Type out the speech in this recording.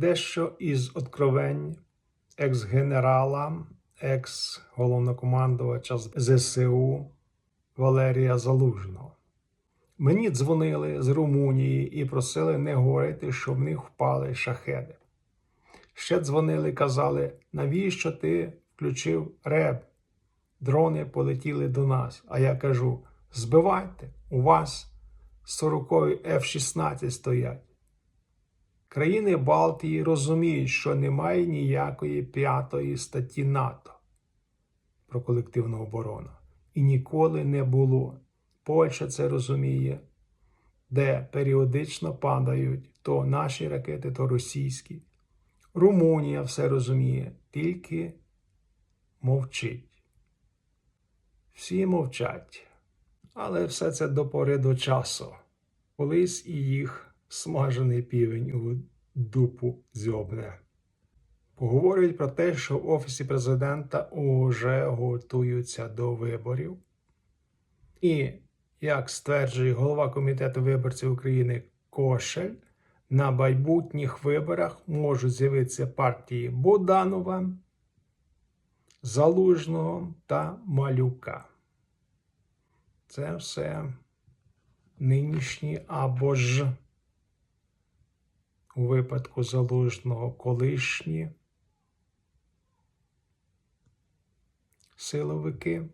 Дещо із откровень екс-генерала, екс-головнокомандувача ЗСУ Валерія Залужного. Мені дзвонили з Румунії і просили не говорити, що в них впали шахеди. Ще дзвонили, казали, навіщо ти включив реб? Дрони полетіли до нас. А я кажу: збивайте, у вас 40 F-16 стоять. Країни Балтії розуміють, що немає ніякої п'ятої статті НАТО про колективну оборону. І ніколи не було. Польща це розуміє, де періодично падають то наші ракети, то російські. Румунія все розуміє, тільки мовчить. Всі мовчать, але все це до пори до часу. Колись і їх смажений півень у дупу дзьобне. Поговорюють про те, що в Офісі президента уже готуються до виборів. І, як стверджує голова Комітету виборців України Кошель, на майбутніх виборах можуть з'явитися партії Боданова, Залужного та Малюка. Це все нинішні або ж у випадку залужного колишні силовики.